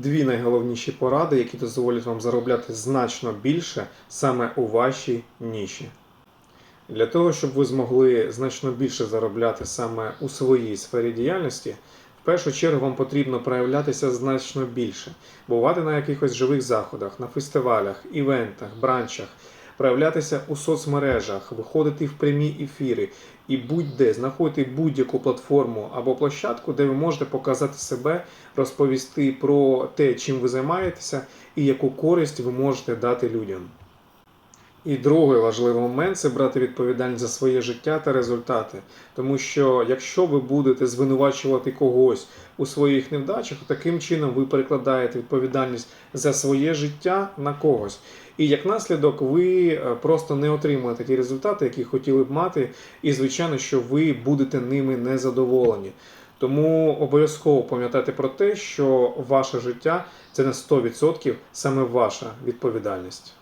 дві найголовніші поради, які дозволять вам заробляти значно більше саме у вашій ніші. Для того, щоб ви змогли значно більше заробляти саме у своїй сфері діяльності, в першу чергу вам потрібно проявлятися значно більше, бувати на якихось живих заходах, на фестивалях, івентах, бранчах, проявлятися у соцмережах, виходити в прямі ефіри і будь-де знаходити будь-яку платформу або площадку, де ви можете показати себе, розповісти про те, чим ви займаєтеся і яку користь ви можете дати людям. І другий важливий момент це брати відповідальність за своє життя та результати. Тому що якщо ви будете звинувачувати когось у своїх невдачах, таким чином ви перекладаєте відповідальність за своє життя на когось. І як наслідок, ви е, просто не отримуєте ті результати, які хотіли б мати, і звичайно, що ви будете ними незадоволені. Тому обов'язково пам'ятайте про те, що ваше життя це на 100% саме ваша відповідальність.